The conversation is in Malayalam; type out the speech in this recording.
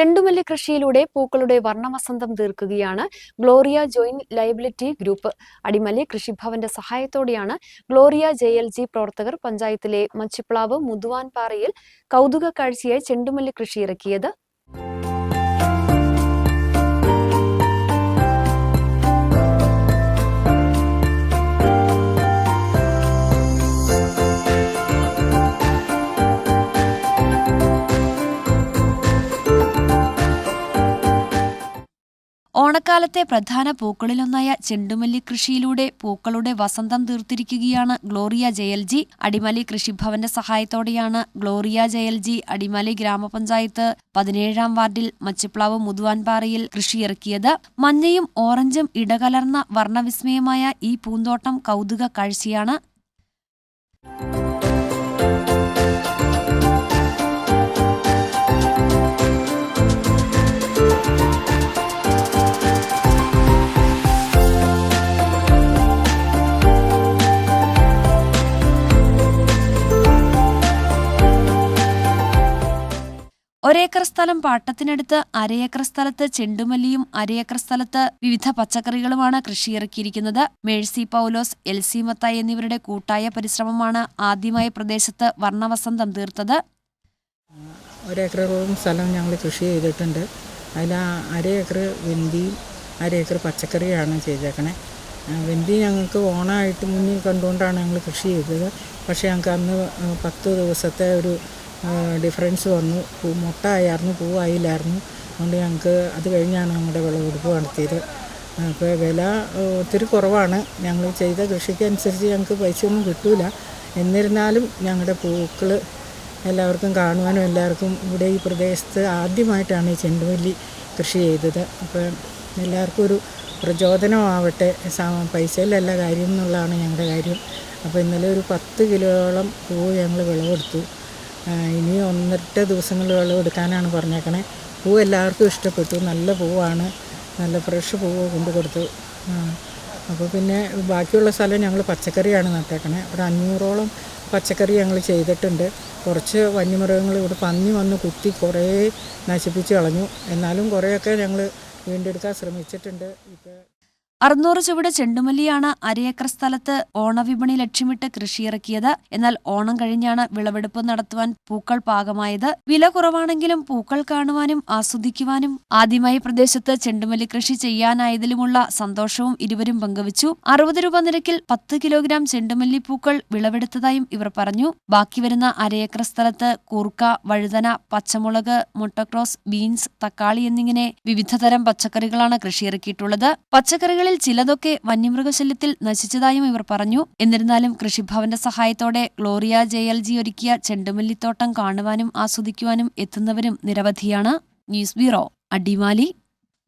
ചെണ്ടുമല്ലി കൃഷിയിലൂടെ പൂക്കളുടെ വർണവസന്തം തീർക്കുകയാണ്. Gloria joint liability group Adimali കൃഷിഭവന്റെ സഹായത്തോടെയാണ് ഗ്ലോറിയ ജെ എൽ ജി പ്രവർത്തകർ പഞ്ചായത്തിലെ മച്ചിപ്ലാവ് മുതുവാൻപാറയിൽ കൗതുക കാഴ്ചയായി ചെണ്ടുമല്ലി കൃഷി ഇറക്കിയത് ഓണക്കാലത്തെ പ്രധാന പൂക്കളിലൊന്നായ ചെണ്ടുമല്ലി കൃഷിയിലൂടെ പൂക്കളുടെ വസന്തം തീർത്തിരിക്കുകയാണ് ഗ്ലോറിയ ജയൽജി. അടിമലി കൃഷിഭവന്റെ സഹായത്തോടെയാണ് ഗ്ലോറിയ ജയൽജി അടിമലി ഗ്രാമപഞ്ചായത്ത് പതിനേഴാം വാർഡിൽ മച്ചിപ്ലാവ് മുതുവാൻപാറയിൽ കൃഷിയിറക്കിയത്. മഞ്ഞയും ഓറഞ്ചും ഇടകലർന്ന വർണവിസ്മയമായ ഈ പൂന്തോട്ടം കൗതുക കാഴ്ചയാണ്. ഒരേക്കർ സ്ഥലം പാട്ടത്തിനടുത്ത് അരയേക്കർ സ്ഥലത്ത് ചെണ്ടുമല്ലിയും അരയേക്കർ സ്ഥലത്ത് വിവിധ പച്ചക്കറികളുമാണ് കൃഷിയിറക്കിയിരിക്കുന്നത്. Mercy Paulose L C Mathai എന്നിവരുടെ കൂട്ടായ പരിശ്രമമാണ് ആദ്യമായി പ്രദേശത്ത് വർണവസന്തം തീർത്തത്. ഒരേക്കറോളം സ്ഥലം ഞങ്ങൾ കൃഷി ചെയ്തിട്ടുണ്ട്. അതിൽ അരയേക്കർ വെന്തിയും അരയേക്കർ പച്ചക്കറിയാണ് ചെയ്തേക്കണേ. വെന്തി ഞങ്ങൾക്ക് ഓണമായിട്ട് മുന്നിൽ കണ്ടുകൊണ്ടാണ് ഞങ്ങൾ കൃഷി ചെയ്തത്. പക്ഷേ ഞങ്ങൾക്ക് അന്ന് പത്ത് ദിവസത്തെ ഒരു ഡിഫറൻസ് വന്നു. പൂ മുട്ടായിരുന്നു പൂവായില്ലായിരുന്നു. അതുകൊണ്ട് ഞങ്ങൾക്ക് അത് കഴിഞ്ഞാണ് നമ്മുടെ വിളവെടുപ്പ് നടത്തിയത്. അപ്പോൾ വില ഒത്തിരി കുറവാണ്. ഞങ്ങൾ ചെയ്ത കൃഷിക്ക് അനുസരിച്ച് ഞങ്ങൾക്ക് പൈസയൊന്നും കിട്ടില്ല എന്നിരുന്നാലും ഞങ്ങളുടെ പൂക്കൾ എല്ലാവർക്കും കാണുവാനും എല്ലാവർക്കും ഇവിടെ ഈ പ്രദേശത്ത് ആദ്യമായിട്ടാണ് ഈ ചെണ്ടുമല്ലി കൃഷി ചെയ്തത്. അപ്പോൾ എല്ലാവർക്കും ഒരു പ്രചോദനമാവട്ടെ. പൈസയിലല്ല കാര്യം എന്നുള്ളതാണ് ഞങ്ങളുടെ കാര്യം. അപ്പോൾ ഇന്നലെ ഒരു പത്ത് കിലോയോളം പൂവ് ഞങ്ങൾ വിളവെടുത്തു. ഇനി ഒന്നിട്ട് ദിവസങ്ങളിൽ വിളവെടുക്കാനാണ് പറഞ്ഞേക്കണേ. പൂ എല്ലാവർക്കും ഇഷ്ടപ്പെട്ടു. നല്ല പൂവാണ്. നല്ല ഫ്രഷ് പൂവ് കൊണ്ടു കൊടുത്തു. അപ്പോൾ പിന്നെ ബാക്കിയുള്ള സ്ഥലം ഞങ്ങൾ പച്ചക്കറിയാണ് നട്ടേക്കണേ. ഒരു അഞ്ഞൂറോളം പച്ചക്കറി ഞങ്ങൾ ചെയ്തിട്ടുണ്ട്. കുറച്ച് വന്യമൃഗങ്ങൾ ഇവിടെ പന്നി വന്ന് കുത്തി കുറേ നശിപ്പിച്ച് കളഞ്ഞു. എന്നാലും കുറേയൊക്കെ ഞങ്ങൾ വീണ്ടെടുക്കാൻ ശ്രമിച്ചിട്ടുണ്ട്. ഇപ്പോൾ അറുന്നൂറ് ചുവട് ചെണ്ടുമല്ലിയാണ് അരയേക്കർ സ്ഥലത്ത് ഓണവിപണി ലക്ഷ്യമിട്ട് കൃഷിയിറക്കിയത്. എന്നാൽ ഓണം കഴിഞ്ഞാണ് വിളവെടുപ്പ് നടത്തുവാൻ പൂക്കൾ പാകമായത്. വില കുറവാണെങ്കിലും പൂക്കൾ കാണുവാനും ആസ്വദിക്കുവാനും ആദ്യമായി പ്രദേശത്ത് ചെണ്ടുമല്ലി കൃഷി ചെയ്യാനായതിലുമുള്ള സന്തോഷവും ഇരുവരും പങ്കുവച്ചു. അറുപത് രൂപ നിരക്കിൽ പത്ത് കിലോഗ്രാം ചെണ്ടുമല്ലി പൂക്കൾ വിളവെടുത്തതായും ഇവർ പറഞ്ഞു. ബാക്കി വരുന്ന അരയേക്കർ സ്ഥലത്ത് കൂർക്ക വഴുതന പച്ചമുളക് മുട്ടക്രോസ് ബീൻസ് തക്കാളി എന്നിങ്ങനെ വിവിധതരം പച്ചക്കറികളാണ് കൃഷിയിറക്കിയിട്ടുള്ളത്. പച്ചക്കറികളിൽ ചിലതൊക്കെ വന്യമൃഗശല്യത്തിൽ നശിച്ചതായും ഇവർ പറഞ്ഞു. എന്നിരുന്നാലും കൃഷിഭവന്റെ സഹായത്തോടെ ഗ്ലോറിയ ജെ എൽ ജി ഒരുക്കിയ ചെണ്ടുമല്ലിത്തോട്ടം കാണുവാനും ആസ്വദിക്കുവാനും എത്തുന്നവരും നിരവധിയാണ്. News bureau Adimali.